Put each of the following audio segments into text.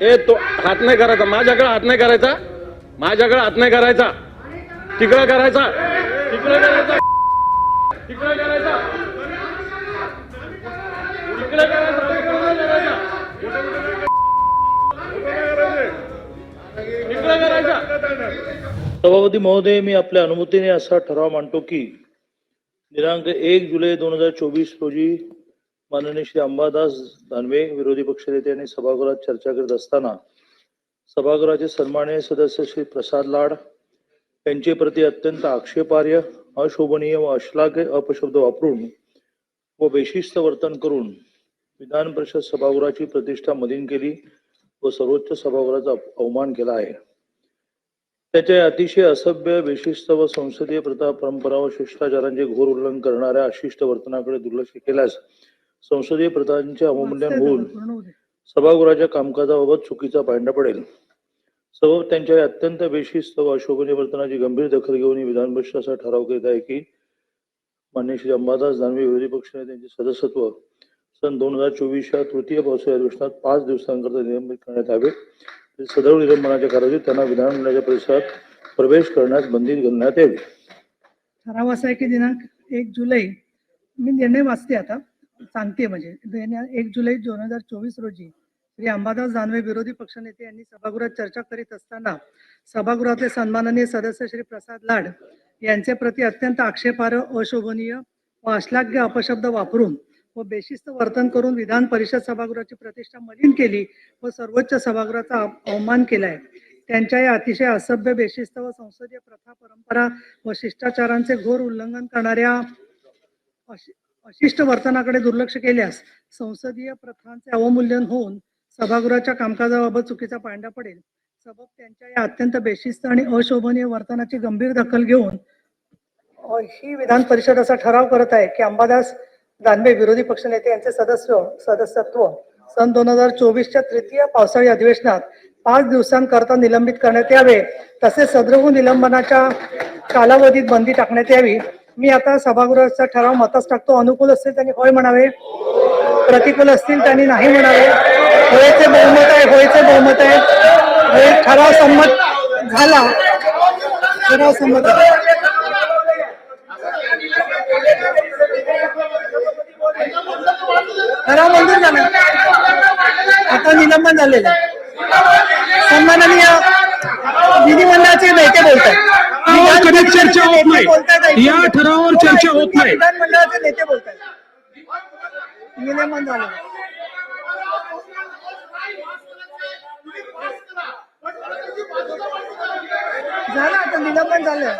ए तो हात नाही करायचा. माझ्याकडे हात नाही करायचा. माझ्याकडे हात नाही करायचा. तिकडं करायचा. तिकडं करायचा. तिकडं करायचा. तिकडे करायचा. सभापती महोदय मी आपल्या अनुमतीने असा ठराव मांडतो की दिनांक एक जुलै दोन हजार चोवीस रोजी माननीय श्री अंबादास दानवे विरोधी पक्षनेते यांनी सभागृहात चर्चा करत असताना सभागृहाचे सन्माननीय सदस्य श्री प्रसाद लाड यांचे प्रति अत्यंत आक्षेपार्ह अशोभनीय व अश्लाघ्य अपशब्द वापरून व बेशिस्त वर्तन करून विधान परिषद सभागृहाची प्रतिष्ठा मलिन केली व सर्वोच्च सभागृहाचा अवमान केला आहे. त्याच्या अतिशय असभ्य विशिष्ट व संसदीय प्रथा परंपरा व शिष्टाचारांचे घोर उल्लंघन करणाऱ्या अशिष्ट वर्तनाकडे दुर्लक्ष केल्यास संसदीय प्रथांचे अवमूल्यन होऊन सभागृहाच्या कामकाजाबाबत चुकीचा पायंडा पडेल. सबब त्यांच्या या अत्यंत बेशिस्त व अशोभनीय वर्तनाची गंभीर दखल घेऊन विधान परिषद असा ठराव करीत आहे की मान्य श्री अंबादास दानवे विरोधी पक्षनेत्यांचे सदस्यत्व सन दोन हजार चोवीसच्या तृतीय पावसाळी अधिवेशनात पाच दिवसांकरता निलंबित करण्यात यावे. सदर निलंबनाच्या कालावधीत त्यांना विधानमंडळाच्या परिसरात प्रवेश करण्यास बंदी घालण्यात यावी. ठराव असा आहे की दिनांक एक जुलै मी निर्णय वाचते आता. सांगते म्हणजे. एक जुलै दोन हजार चोवीस रोजी श्री अंबादास दानवे विरोधी पक्षनेते यांनी सभागृहात चर्चा करीत असताना सभागृहातले सन्माननीय सदस्य श्री प्रसाद लाड यांचे प्रति अत्यंत आक्षेपार्ह अशोभनीय व अश्लाघ्य अपशब्द वापरून व बेशिस्त वर्तन करून विधान परिषद सभागृहाची प्रतिष्ठा मलिन केली व सर्वोच्च सभागृहाचा अवमान केलाय. त्यांच्या या अतिशय असभ्य बेशिस्त व संसदीय प्रथा परंपरा व शिष्टाचारांचे घोर उल्लंघन करणाऱ्या अशिष्ट वर्तनाकडे दुर्लक्ष केल्यास संसदीय प्रथांचे अवमूल्यन होऊन सभागृहाच्या कामकाजाबाबत चुकीचा पांडा पडेल. सबब त्यांच्या या अत्यंत बेशिस्त आणि अशोभनीय वर्तनाची गंभीर दखल घेऊन ही विधान परिषद असा ठराव करत आहे की अंबादास दानवे विरोधी पक्षनेते यांचे सदस्य सदस्यत्व सन दोन हजार चोवीसच्या तृतीय पावसाळी अधिवेशनात पाच दिवसांकरता निलंबित करण्यात यावे. तसेच सदृह निलंबनाच्या कालावधीत बंदी टाकण्यात यावी. मी आता सभागृहाचा ठराव मतास टाकतो. अनुकूल असतील त्यांनी होय म्हणावे. प्रतिकूल असतील त्यांनी नाही म्हणावे. होयचे बहुमत आहे होयचे बहुमत आहे. होय ठराव संमत झाला. ठराव संमत ठराव मंजूर झाला. आता निलंबन झालेलं आहे. सन्माननीय विधिमंडळाचे नेते बोलतात ठरावावर कधी चर्चा होत नाही. या ठरावावर चर्चा होत नाही. विधानमंडळाचे नेते निलंबन झालं झालं आता निलंबन झालं.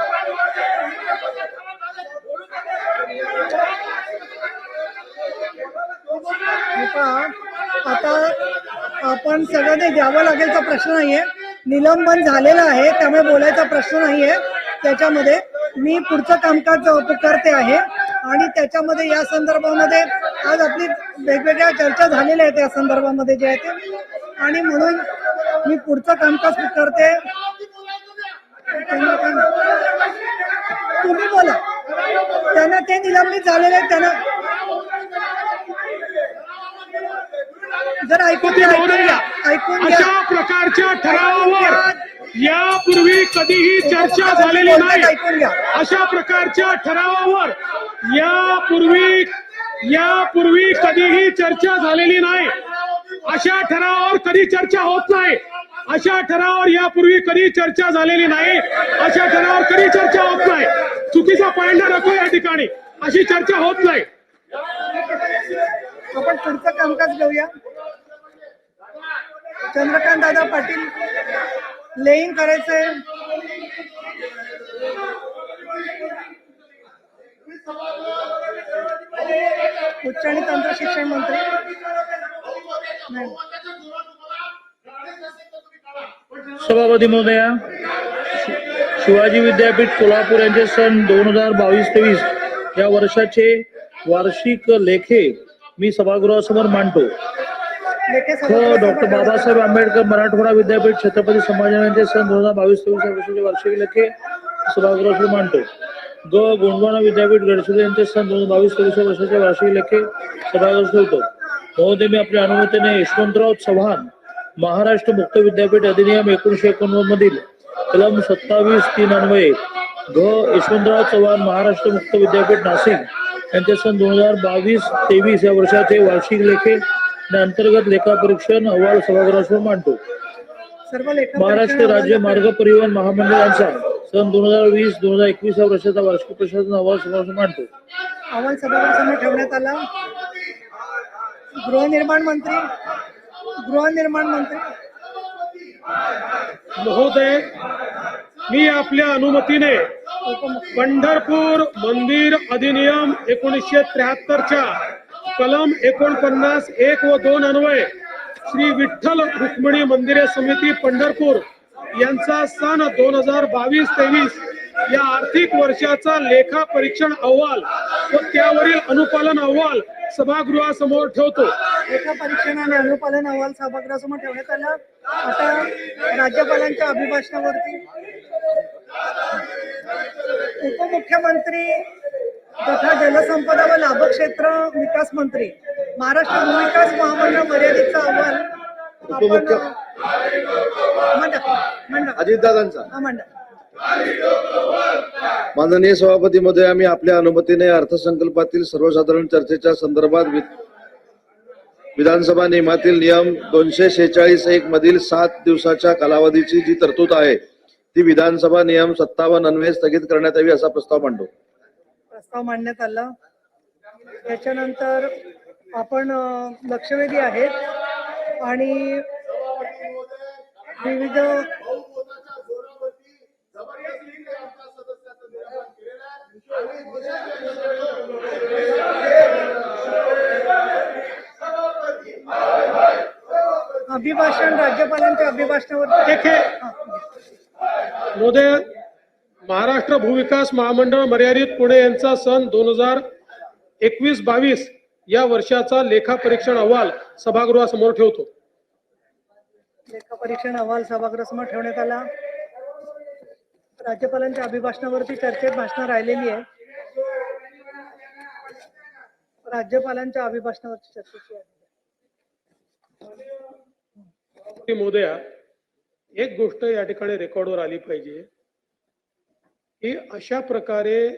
आता आपण सगळ्यांनी द्यावं लागेलचा प्रश्न नाहीये. निलंबन झालेलं आहे त्यामुळे बोलायचा प्रश्न नाहीये. त्याच्यामध्ये मी पुढचं कामकाज करते आहे. आणि त्याच्यामध्ये या संदर्भामध्ये आज आपली वेगवेगळ्या चर्चा झालेल्या आहेत या संदर्भामध्ये जे आहे ते. आणि म्हणून मी पुढचं कामकाज करते. तुम्ही बोला. त्यांना ते निलंबित झालेले आहेत त्यांना जर ऐकून ऐकून घ्या. अशा प्रकारच्या ठरावावर यापूर्वी कधीही चर्चा झालेली नाही. अशा प्रकारच्या ठरावावर यापूर्वी यापूर्वी कधीही चर्चा झालेली नाही. अशा ठरावावर कधी चर्चा होत नाही. अशा ठरावावर यापूर्वी कधी चर्चा झालेली नाही. अशा ठरावावर कधी चर्चा होत नाही. चुकीचा पायंडा नको या ठिकाणी. अशी चर्चा होत नाही. आपण पुढचं कामकाज घेऊया. चंद्रकांत दादा पाटील लेईंग करायचंय. उच्च आणि तंत्र शिक्षण मंत्री. सभापती महोदया शिवाजी विद्यापीठ कोल्हापूर यांचे सन दोन हजार बावीस तेवीस या वर्षाचे वार्षिक लेखे मी सभागृहासमोर मांडतो. डॉक्टर बाबासाहेब आंबेडकर मराठवाडा विद्यापीठ छत्रपती संभाजीनगरचे सन दोन हजार बावीस तेवीस या वर्षाचे वार्षिक लेखे सभागृहासमोर मांडतो. ग. गोंडवाना विद्यापीठ गडचिरोली यांचे सन दोन हजार बावीस तेवीस या वर्षाचे वार्षिक लेखे सभागृहात ठेवतो महोदय मी आपल्या अनुमतीने यशवंतराव चव्हाण महाराष्ट्र मुक्त विद्यापीठ अधिनियम एकोणीशे एकोणनव्वद मधील कलम सत्तावीस तीन अन्वये ग. यशवंतराव चव्हाण महाराष्ट्र मुक्त विद्यापीठ नाशिक यांचे सन दोन हजार बावीस तेवीस या वर्षाचे वार्षिक लेखे अंतर्गत लेखा परीक्षण अहवाल सभागृहासमोर मांडतो. सर्व लेखा महाराष्ट्र राज्य मार्ग परिवहन महामंडळाचा सन दोन हजार वीस दोन हजार एकवीस या वर्षाचा वार्षिक प्रशासन अहवाल सभागृहासमोर मांडतो. अहवाल सभागृहासमोर ठेवण्यात आला. गृहनिर्माण मंत्री गृहनिर्माण मंत्री. महोदय मी आपल्या अनुमतीने पंढरपूर मंदिर अधिनियम एकोणीसशे त्र्याहत्तरच्या कलम एकोणपन्नास एक व दोन अन्वये श्री विठ्ठल रुक्मिणी मंदिरे समिती पंढरपूर यांचा सन दोन हजार बावीस तेवीस या आर्थिक वर्षाचा लेखा परीक्षण अहवाल व त्यावरील अनुपालन अहवाल सभागृहासमोर ठेवतो. लेखा परीक्षण आणि अनुपालन अहवाल सभागृहासमोर ठेवण्यात आला. आता राज्यपालांच्या अभिभाषणावरती. उपमुख्यमंत्री तथा जलसंपदा व लाभक्षेत्र विकास मंत्री महाराष्ट्र भूविकास महामंडळ मर्यादितचा अहवाल अजितदादांचा. माननीय सभापती महोदय आम्ही आपल्या अनुमतीने अर्थसंकल्पातील सर्वसाधारण चर्चेच्या संदर्भात विधानसभा नियमातील नियम दोनशे शेहेचाळीस एक मधील सात दिवसाच्या कालावधीची जी तरतूद आहे ती विधानसभा नियम सत्तावन्न अन्वये स्थगित करण्यात यावी असा प्रस्ताव मांडतो. प्रस्ताव मांडण्यात आला. याच्यानंतर आपण लक्षवेधी आहेत आणि विविध अभिभाषण राज्यपालांच्या अभिभाषणावर हे. महोदय महाराष्ट्र भूविकास महामंडळ मर्यादित पुणे यांचा सन दोन हजार एकवीस बावीस या वर्षाचा लेखा परीक्षण अहवाल सभागृहासमोर ठेवतो लेखा परीक्षण अहवाल सभागृहासमोर ठेवण्यात आला राज्यपालांच्या अभिभाषणावरती चर्चेत भाषणं राहिलेली आहे राज्यपालांच्या अभिभाषणावरची चर्चेची महोदया एक गोष्ट या ठिकाणी रेकॉर्डवर आली पाहिजे की अशा प्रकारे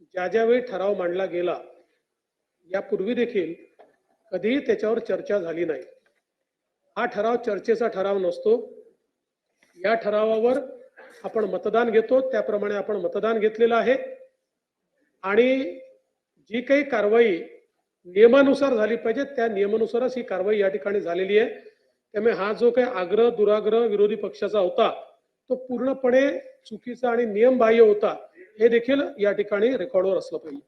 ज्या ज्यावेळी ठराव मांडला गेला यापूर्वी देखील कधीही त्याच्यावर चर्चा झाली नाही. हा ठराव चर्चेचा ठराव नसतो. या ठरावावर आपण मतदान घेतो त्याप्रमाणे आपण मतदान घेतलेलं आहे. आणि जी काही कारवाई नियमानुसार झाली पाहिजे त्या नियमानुसारच ही कारवाई या ठिकाणी झालेली आहे. त्यामुळे हा जो काही आग्रह दुराग्रह विरोधी पक्षाचा होता तो पूर्णपणे चुकीचा आणि नियमबाह्य होता हे देखील या ठिकाणी रेकॉर्डवर असलं पाहिजे.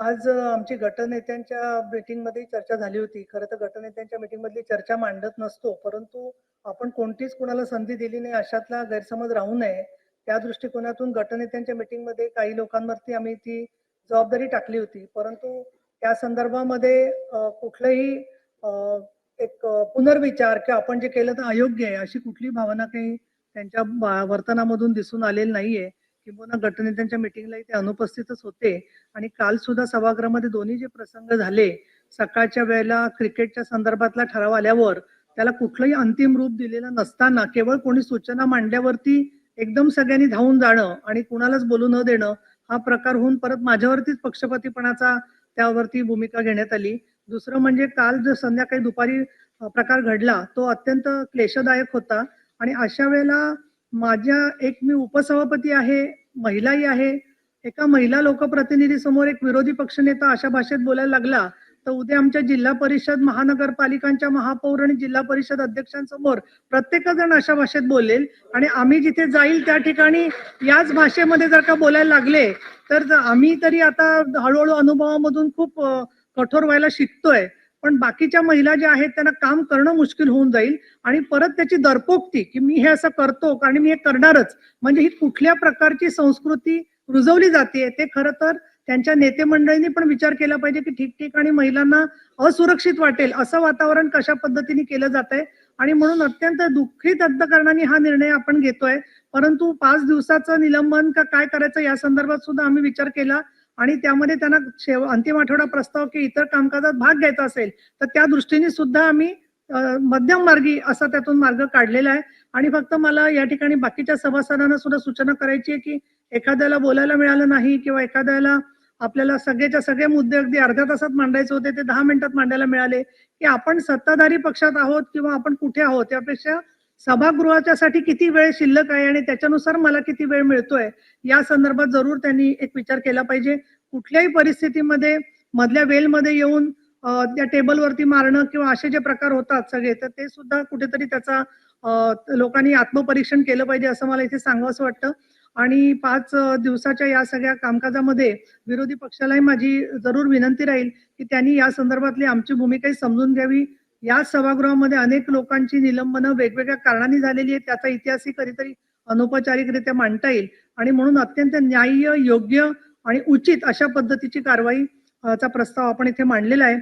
आज आमची गटनेत्यांच्या मीटिंगमध्ये चर्चा झाली होती. खरं तर गटनेत्यांच्या मीटिंगमधली चर्चा मांडत नसतो परंतु आपण कोणतीच कुणाला संधी दिली नाही अशातला गैरसमज राहू नये. त्या दृष्टिकोनातून गटनेत्यांच्या मीटिंगमध्ये काही लोकांवरती आम्ही ती जबाबदारी टाकली होती. परंतु त्या संदर्भामध्ये कुठलंही एक पुनर्विचार किंवा आपण जे केलं तर अयोग्य आहे अशी कुठली भावना काही त्यांच्या वर्तनामधून दिसून आलेली नाहीये. किंवा गटनेत्यांच्या मिटिंगलाही ते अनुपस्थितच होते. आणि काल सुद्धा सभागृहामध्ये दोन्ही जे प्रसंग झाले सकाळच्या वेळेला क्रिकेटच्या संदर्भातला ठराव आल्यावर त्याला कुठलंही अंतिम रूप दिलेलं नसताना केवळ कोणी सूचना मांडल्यावरती एकदम सगळ्यांनी धावून जाणं आणि कुणालाच बोलू न देणं हा प्रकार होऊन परत माझ्यावरतीच पक्षपातीपणाचा त्यावरती भूमिका घेण्यात आली. दुसरं म्हणजे काल जो संध्याकाळी दुपारी प्रकार घडला तो अत्यंत क्लेशदायक होता. आणि अशा वेळेला माझ्या एक मी उपसभापती आहे महिलाही आहे एका महिला लोकप्रतिनिधी समोर एक विरोधी पक्षनेता अशा भाषेत बोलायला लागला तर उद्या आमच्या जिल्हा परिषद महानगरपालिकांच्या महापौर आणि जिल्हा परिषद अध्यक्षांसमोर प्रत्येक जण अशा भाषेत बोलेल. आणि आम्ही जिथे जाईल त्या ठिकाणी याच भाषेमध्ये जर का बोलायला लागले तर आम्ही तरी आता हळूहळू अनुभवामधून खूप कठोर व्हायला शिकतोय पण बाकीच्या महिला ज्या आहेत त्यांना काम करणं मुश्किल होऊन जाईल आणि परत त्याची दरपोक्ती की मी हे असं करतो आणि मी हे करणारच म्हणजे ही कुठल्या प्रकारची संस्कृती रुजवली जाते ते खरं तर त्यांच्या नेते मंडळींनी पण विचार केला पाहिजे की ठिकठिकाणी महिलांना असुरक्षित वाटेल असं वातावरण कशा पद्धतीने केलं जात आहे आणि म्हणून अत्यंत दुःखित अंतकरणाने हा निर्णय आपण घेतोय परंतु पाच दिवसाचं निलंबन का काय करायचं या संदर्भात सुद्धा आम्ही विचार केला. आणि त्यामध्ये त्यांना शेव अंतिम आठवडा प्रस्ताव की इतर कामकाजात भाग घ्यायचा असेल तर त्या दृष्टीने सुद्धा आम्ही मध्यम मार्गी असा त्यातून मार्ग काढलेला आहे. आणि फक्त मला या ठिकाणी बाकीच्या सभासदांना सुद्धा सूचना करायची आहे की एखाद्याला बोलायला मिळालं नाही किंवा एखाद्याला आपल्याला सगळेच्या सगळे मुद्दे अगदी अर्ध्या तासात मांडायचे होते ते दहा मिनिटात मांडायला मिळाले की आपण सत्ताधारी पक्षात आहोत किंवा आपण कुठे आहोत त्यापेक्षा सभागृहाच्या साठी किती वेळ शिल्लक आहे आणि त्याच्यानुसार मला किती वेळ मिळतोय या संदर्भात जरूर त्यांनी एक विचार केला पाहिजे. कुठल्याही परिस्थितीमध्ये मधल्या वेलमध्ये येऊन त्या टेबलवरती मारणं किंवा असे जे प्रकार होतात सगळे तर ते सुद्धा कुठेतरी त्याचा लोकांनी आत्मपरीक्षण केलं पाहिजे असं मला इथे सांगावंसं वाटतं. आणि पाच दिवसाच्या या सगळ्या कामकाजामध्ये विरोधी पक्षालाही माझी जरूर विनंती राहील की त्यांनी या संदर्भातली आमची भूमिकाही समजून घ्यावी. या सभागृहामध्ये अनेक लोकांची निलंबनं वेगवेगळ्या कारणांनी झालेली आहे त्याचा इतिहासही कधीतरी अनौपचारिकरित्या मांडता येईल. आणि म्हणून अत्यंत न्याय्य योग्य आणि उचित अशा पद्धतीची कारवाई चा प्रस्ताव आपण इथे मांडलेला आहे.